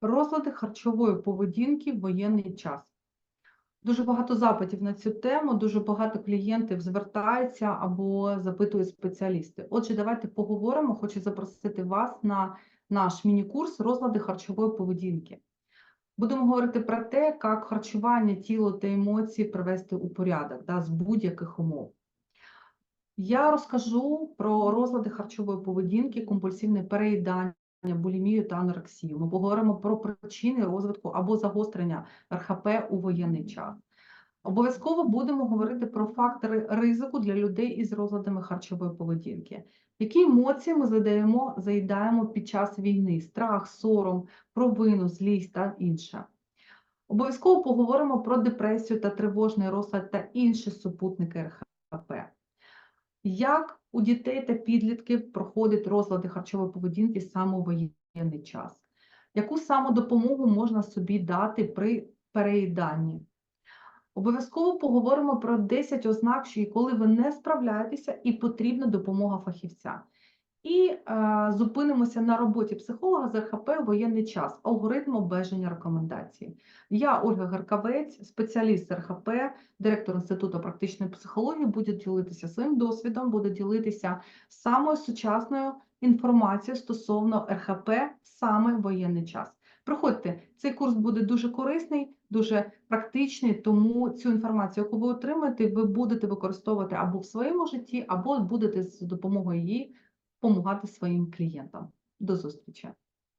Розлади харчової поведінки в воєнний час. Дуже багато запитів на цю тему, дуже багато клієнтів звертаються або запитують спеціалісти. Отже, давайте поговоримо. Хочу запросити вас на наш міні-курс розлади харчової поведінки. Будемо говорити про те, як харчування, тіло та емоції привести у порядок да, з будь-яких умов. Я розкажу про розлади харчової поведінки, компульсивне переїдання, булімію та анорексію. Ми поговоримо про причини розвитку або загострення РХП у воєнний час. Обов'язково будемо говорити про фактори ризику для людей із розладами харчової поведінки. Які емоції ми задаємо, заїдаємо під час війни: страх, сором, провину, злість та інше. Обов'язково поговоримо про депресію та тривожний розлад та інші супутники РХП. Як у дітей та підлітків проходять розлади харчової поведінки саме у воєнний час? Яку самодопомогу можна собі дати при переїданні? Обов'язково поговоримо про 10 ознак, що і коли ви не справляєтеся і потрібна допомога фахівця. І е, зупинимося на роботі психолога з РХП у воєнний час, алгоритм обмеження рекомендацій. Я Ольга Гаркавець, спеціаліст РХП, директор Інституту практичної психології, буду ділитися своїм досвідом, буду ділитися самою сучасною інформацією стосовно РХП саме в воєнний час. Приходьте, цей курс буде дуже корисний, дуже практичний, тому цю інформацію, яку ви отримаєте, ви будете використовувати або в своєму житті, або будете з допомогою її допомагати своїм клієнтам. До зустрічі!